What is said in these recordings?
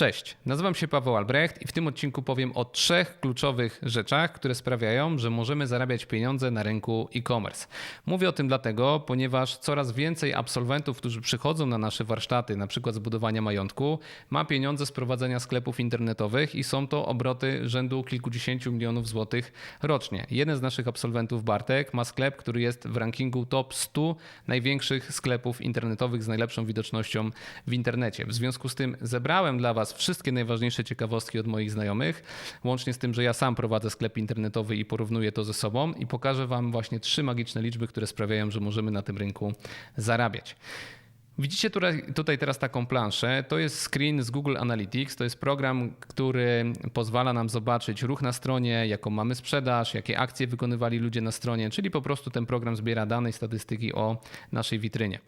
Cześć, nazywam się Paweł Albrecht i w tym odcinku powiem o trzech kluczowych rzeczach, które sprawiają, że możemy zarabiać pieniądze na rynku e-commerce. Mówię o tym dlatego, ponieważ coraz więcej absolwentów, którzy przychodzą na nasze warsztaty, na przykład zbudowania majątku, ma pieniądze z prowadzenia sklepów internetowych i są to obroty rzędu kilkudziesięciu milionów złotych rocznie. Jeden z naszych absolwentów, Bartek, ma sklep, który jest w rankingu top 100 największych sklepów internetowych z najlepszą widocznością w internecie. W związku z tym zebrałem dla Was wszystkie najważniejsze ciekawostki od moich znajomych, łącznie z tym, że ja sam prowadzę sklep internetowy i porównuję to ze sobą i pokażę Wam właśnie trzy magiczne liczby, które sprawiają, że możemy na tym rynku zarabiać. Widzicie tutaj, teraz taką planszę. To jest screen z Google Analytics. To jest program, który pozwala nam zobaczyć ruch na stronie, jaką mamy sprzedaż, jakie akcje wykonywali ludzie na stronie, czyli po prostu ten program zbiera dane i statystyki o naszej witrynie.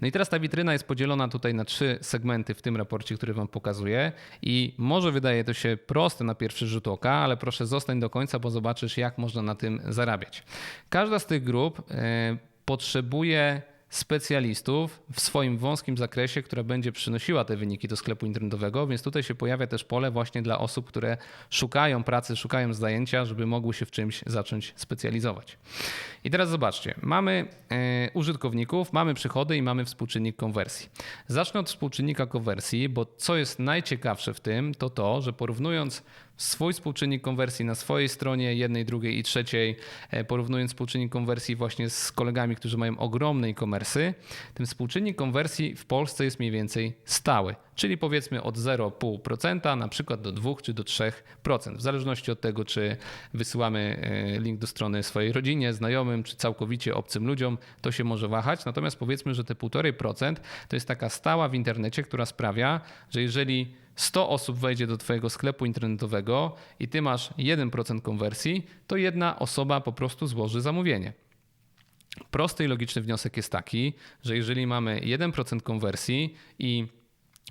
No i teraz ta witryna jest podzielona tutaj na trzy segmenty w tym raporcie, który Wam pokazuję. I może wydaje to się proste na pierwszy rzut oka, ale proszę zostań do końca, bo zobaczysz, jak można na tym zarabiać. Każda z tych grup e, potrzebuje specjalistów w swoim wąskim zakresie, która będzie przynosiła te wyniki do sklepu internetowego, więc tutaj się pojawia też pole właśnie dla osób, które szukają pracy, szukają zajęcia, żeby mogły się w czymś zacząć specjalizować. I teraz zobaczcie, mamy e, użytkowników, mamy przychody i mamy współczynnik konwersji. Zacznę od współczynnika konwersji, bo co jest najciekawsze w tym, to to, że porównując swój współczynnik konwersji na swojej stronie, jednej, drugiej i trzeciej, e, porównując współczynnik konwersji właśnie z kolegami, którzy mają ogromne e-commerce, ten współczynnik konwersji w Polsce jest mniej więcej stały, czyli powiedzmy od 0,5% na przykład do 2 czy do 3%, w zależności od tego, czy wysyłamy e, link do strony swojej rodzinie, znajomym, czy całkowicie obcym ludziom, to się może wahać. Natomiast powiedzmy, że te 1,5% to jest taka stała w internecie, która sprawia, że jeżeli 100 osób wejdzie do Twojego sklepu internetowego i Ty masz 1% konwersji, to jedna osoba po prostu złoży zamówienie. Prosty i logiczny wniosek jest taki, że jeżeli mamy 1% konwersji i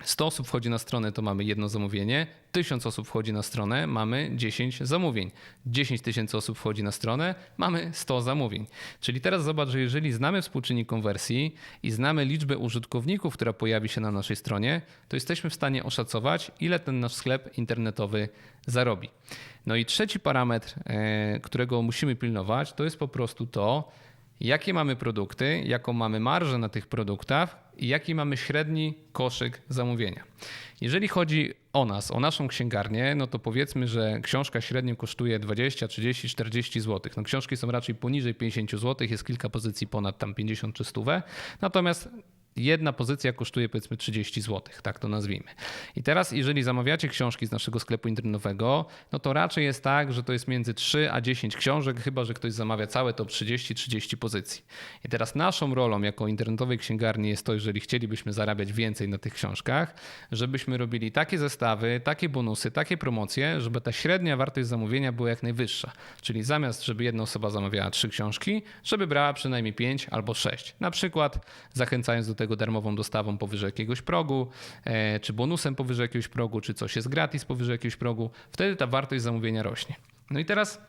100 osób wchodzi na stronę, to mamy jedno zamówienie. 1000 osób wchodzi na stronę, mamy 10 zamówień. 10 tysięcy osób wchodzi na stronę, mamy 100 zamówień. Czyli teraz zobacz, że jeżeli znamy współczynnik konwersji i znamy liczbę użytkowników, która pojawi się na naszej stronie, to jesteśmy w stanie oszacować, ile ten nasz sklep internetowy zarobi. No i trzeci parametr, e, którego musimy pilnować, to jest po prostu to, jakie mamy produkty, jaką mamy marżę na tych produktach i jaki mamy średni koszyk zamówienia. Jeżeli chodzi o nas, o naszą księgarnię, no to powiedzmy, że książka średnio kosztuje 20, 30, 40 zł. No książki są raczej poniżej 50 zł, jest kilka pozycji ponad tam 50 czy 100. Natomiast jedna pozycja kosztuje powiedzmy 30 zł, tak to nazwijmy. I teraz, jeżeli zamawiacie książki z naszego sklepu internetowego, no to raczej jest tak, że to jest między 3 a 10 książek, chyba że ktoś zamawia całe to 30-30 pozycji. I teraz naszą rolą jako internetowej księgarni jest to, jeżeli chcielibyśmy zarabiać więcej na tych książkach, żebyśmy robili takie zestawy, takie bonusy, takie promocje, żeby ta średnia wartość zamówienia była jak najwyższa. Czyli zamiast, żeby jedna osoba zamawiała 3 książki, żeby brała przynajmniej 5 albo 6. Na przykład zachęcając do tego, darmową dostawą powyżej jakiegoś progu, e, czy bonusem powyżej jakiegoś progu, czy coś jest gratis powyżej jakiegoś progu, wtedy ta wartość zamówienia rośnie. No i teraz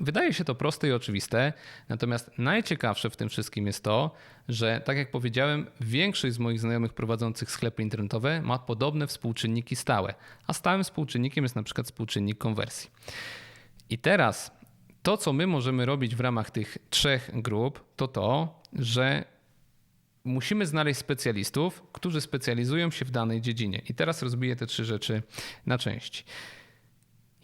Wydaje się to proste i oczywiste, natomiast najciekawsze w tym wszystkim jest to, że tak jak powiedziałem, większość z moich znajomych prowadzących sklepy internetowe ma podobne współczynniki stałe, a stałym współczynnikiem jest na przykład współczynnik konwersji. I teraz to, co my możemy robić w ramach tych trzech grup, to to, że musimy znaleźć specjalistów, którzy specjalizują się w danej dziedzinie. I teraz rozbiję te trzy rzeczy na części.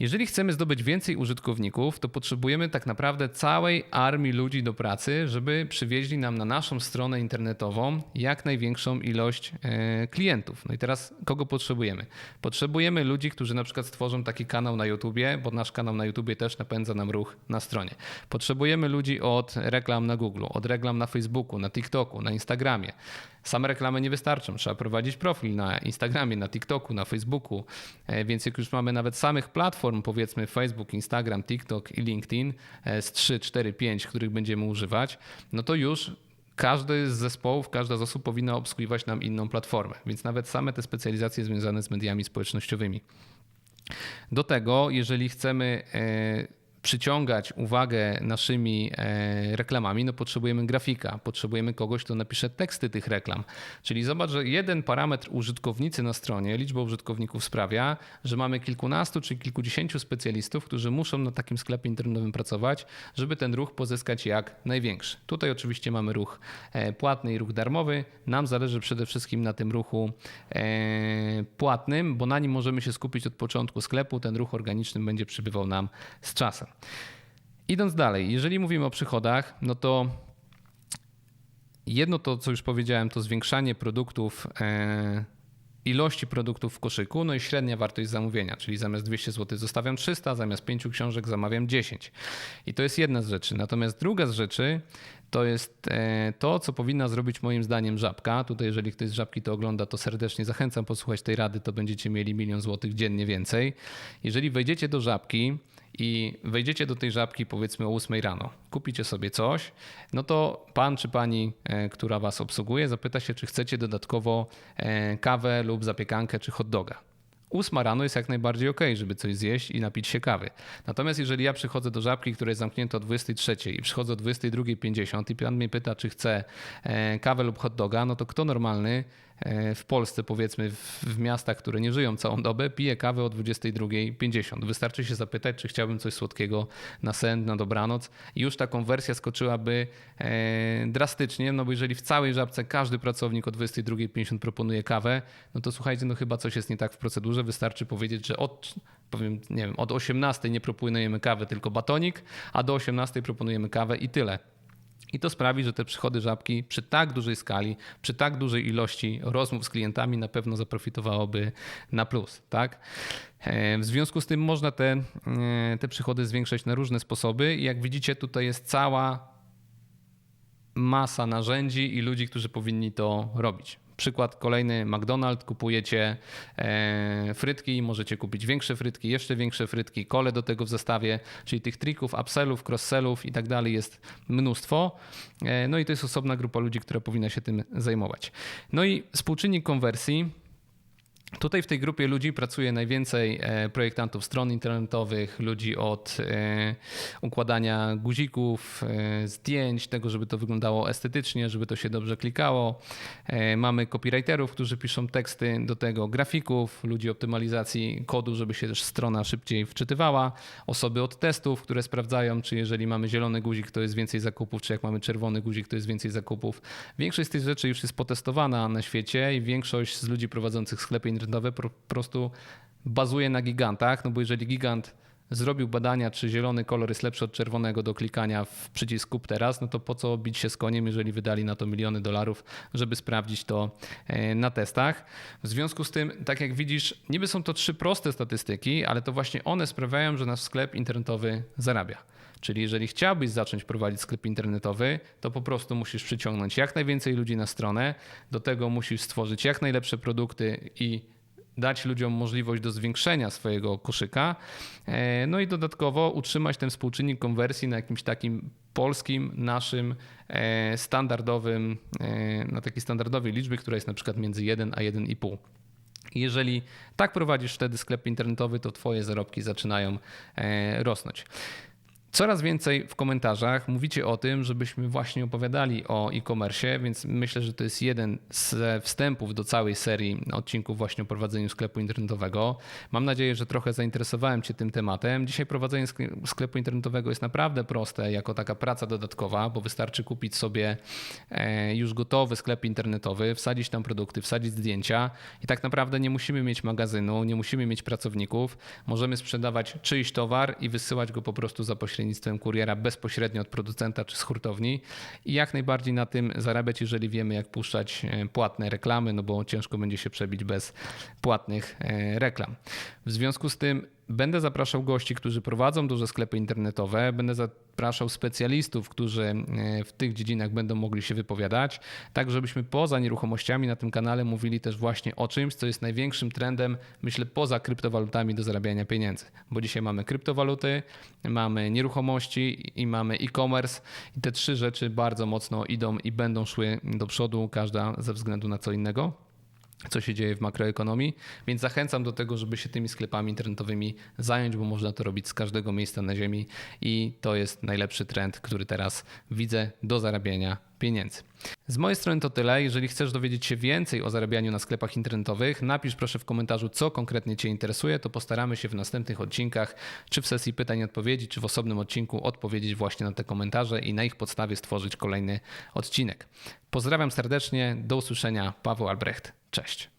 Jeżeli chcemy zdobyć więcej użytkowników, to potrzebujemy tak naprawdę całej armii ludzi do pracy, żeby przywieźli nam na naszą stronę internetową jak największą ilość e, klientów. No i teraz kogo potrzebujemy? Potrzebujemy ludzi, którzy na przykład stworzą taki kanał na YouTubie, bo nasz kanał na YouTubie też napędza nam ruch na stronie. Potrzebujemy ludzi od reklam na Google, od reklam na Facebooku, na TikToku, na Instagramie. Same reklamy nie wystarczą. Trzeba prowadzić profil na Instagramie, na TikToku, na Facebooku. E, więc jak już mamy nawet samych platform, powiedzmy Facebook, Instagram, TikTok i LinkedIn e, z 3, 4, 5, których będziemy używać, no to już każdy z zespołów, każda z osób powinna obsługiwać nam inną platformę. Więc nawet same te specjalizacje związane z mediami społecznościowymi. Do tego, jeżeli chcemy e, przyciągać uwagę naszymi e, reklamami, no potrzebujemy grafika, potrzebujemy kogoś, kto napisze teksty tych reklam. Czyli zobacz, że jeden parametr użytkownicy na stronie, liczba użytkowników sprawia, że mamy kilkunastu czy kilkudziesięciu specjalistów, którzy muszą na takim sklepie internetowym pracować, żeby ten ruch pozyskać jak największy. Tutaj oczywiście mamy ruch e, płatny i ruch darmowy. Nam zależy przede wszystkim na tym ruchu e, płatnym, bo na nim możemy się skupić od początku sklepu. Ten ruch organiczny będzie przybywał nam z czasem. Idąc dalej, jeżeli mówimy o przychodach, no to jedno to, co już powiedziałem, to zwiększanie produktów, e, ilości produktów w koszyku, no i średnia wartość zamówienia, czyli zamiast 200 zł zostawiam 300, zamiast 5 książek zamawiam 10. I to jest jedna z rzeczy. Natomiast druga z rzeczy to jest e, to, co powinna zrobić moim zdaniem żabka. Tutaj, jeżeli ktoś z żabki to ogląda, to serdecznie zachęcam posłuchać tej rady, to będziecie mieli milion złotych dziennie więcej. Jeżeli wejdziecie do żabki, i wejdziecie do tej żabki powiedzmy o 8 rano, kupicie sobie coś, no to pan czy pani, e, która was obsługuje, zapyta się, czy chcecie dodatkowo e, kawę lub zapiekankę czy hot doga. 8 rano jest jak najbardziej ok, żeby coś zjeść i napić się kawy. Natomiast jeżeli ja przychodzę do żabki, która jest zamknięta o 23 i przychodzę o 22.50 i pan mnie pyta, czy chcę e, kawę lub hot doga, no to kto normalny w Polsce, powiedzmy w, miastach, które nie żyją całą dobę, piję kawę o 22.50. Wystarczy się zapytać, czy chciałbym coś słodkiego na sen, na dobranoc i już ta konwersja skoczyłaby e, drastycznie, no bo jeżeli w całej żabce każdy pracownik o 22.50 proponuje kawę, no to słuchajcie, no chyba coś jest nie tak w procedurze. Wystarczy powiedzieć, że od powiem, nie wiem, od 18 nie proponujemy kawy, tylko batonik, a do 18 proponujemy kawę i tyle. I to sprawi, że te przychody żabki przy tak dużej skali, przy tak dużej ilości rozmów z klientami na pewno zaprofitowałoby na plus. Tak? E, w związku z tym można te, e, te przychody zwiększać na różne sposoby. I jak widzicie, tutaj jest cała masa narzędzi i ludzi, którzy powinni to robić. Przykład kolejny, McDonald's, kupujecie e, frytki możecie kupić większe frytki, jeszcze większe frytki, kole do tego w zestawie, czyli tych trików, upsellów, crosssellów i tak dalej jest mnóstwo. E, no i to jest osobna grupa ludzi, która powinna się tym zajmować. No i współczynnik konwersji Tutaj w tej grupie ludzi pracuje najwięcej e, projektantów stron internetowych, ludzi od e, układania guzików, e, zdjęć, tego, żeby to wyglądało estetycznie, żeby to się dobrze klikało. Mamy copywriterów, którzy piszą teksty do tego, grafików, ludzi optymalizacji kodu, żeby się też strona szybciej wczytywała, osoby od testów, które sprawdzają, czy jeżeli mamy zielony guzik, to jest więcej zakupów, czy jak mamy czerwony guzik, to jest więcej zakupów. Większość z tych rzeczy już jest potestowana na świecie i większość z ludzi prowadzących sklepy internetowe po prostu bazuje na gigantach, no bo jeżeli gigant zrobił badania, czy zielony kolor jest lepszy od czerwonego do klikania w przycisk kup teraz, no to po co bić się z koniem, jeżeli wydali na to miliony dolarów, żeby sprawdzić to e, na testach. W związku z tym, tak jak widzisz, niby są to trzy proste statystyki, ale to właśnie one sprawiają, że nasz sklep internetowy zarabia. Czyli jeżeli chciałbyś zacząć prowadzić sklep internetowy, to po prostu musisz przyciągnąć jak najwięcej ludzi na stronę, do tego musisz stworzyć jak najlepsze produkty i dać ludziom możliwość do zwiększenia swojego koszyka, e, no i dodatkowo utrzymać ten współczynnik konwersji na jakimś takim polskim, naszym e, standardowym, e, na takiej standardowej liczbie, która jest na przykład między 1 a 1,5. Jeżeli tak prowadzisz wtedy sklep internetowy, to Twoje zarobki zaczynają rosnąć. Coraz więcej w komentarzach mówicie o tym, żebyśmy właśnie opowiadali o e-commerce, więc myślę, że to jest jeden z wstępów do całej serii odcinków właśnie o prowadzeniu sklepu internetowego. Mam nadzieję, że trochę zainteresowałem Cię tym tematem. Dzisiaj prowadzenie sklepu internetowego jest naprawdę proste jako taka praca dodatkowa, bo wystarczy kupić sobie e, już gotowy sklep internetowy, wsadzić tam produkty, wsadzić zdjęcia i tak naprawdę nie musimy mieć magazynu, nie musimy mieć pracowników. Możemy sprzedawać czyjś towar i wysyłać go po prostu za pośrednictwem pośrednictwem kuriera bezpośrednio od producenta czy z hurtowni i jak najbardziej na tym zarabiać, jeżeli wiemy, jak puszczać e, płatne reklamy, no bo ciężko będzie się przebić bez płatnych e, reklam. W związku z tym Będę zapraszał gości, którzy prowadzą duże sklepy internetowe, będę zapraszał specjalistów, którzy e, w tych dziedzinach będą mogli się wypowiadać, tak żebyśmy poza nieruchomościami na tym kanale mówili też właśnie o czymś, co jest największym trendem, myślę, poza kryptowalutami do zarabiania pieniędzy. Bo dzisiaj mamy kryptowaluty, mamy nieruchomości i mamy e-commerce i te trzy rzeczy bardzo mocno idą i będą szły do przodu, każda ze względu na co innego. Co się dzieje w makroekonomii, więc zachęcam do tego, żeby się tymi sklepami internetowymi zająć, bo można to robić z każdego miejsca na ziemi i to jest najlepszy trend, który teraz widzę do zarabiania pieniędzy. Z mojej strony to tyle. Jeżeli chcesz dowiedzieć się więcej o zarabianiu na sklepach internetowych, napisz proszę w komentarzu, co konkretnie Cię interesuje, to postaramy się w następnych odcinkach, czy w sesji pytań i odpowiedzi, czy w osobnym odcinku odpowiedzieć właśnie na te komentarze i na ich podstawie stworzyć kolejny odcinek. Pozdrawiam serdecznie, do usłyszenia, Paweł Albrecht. Cześć.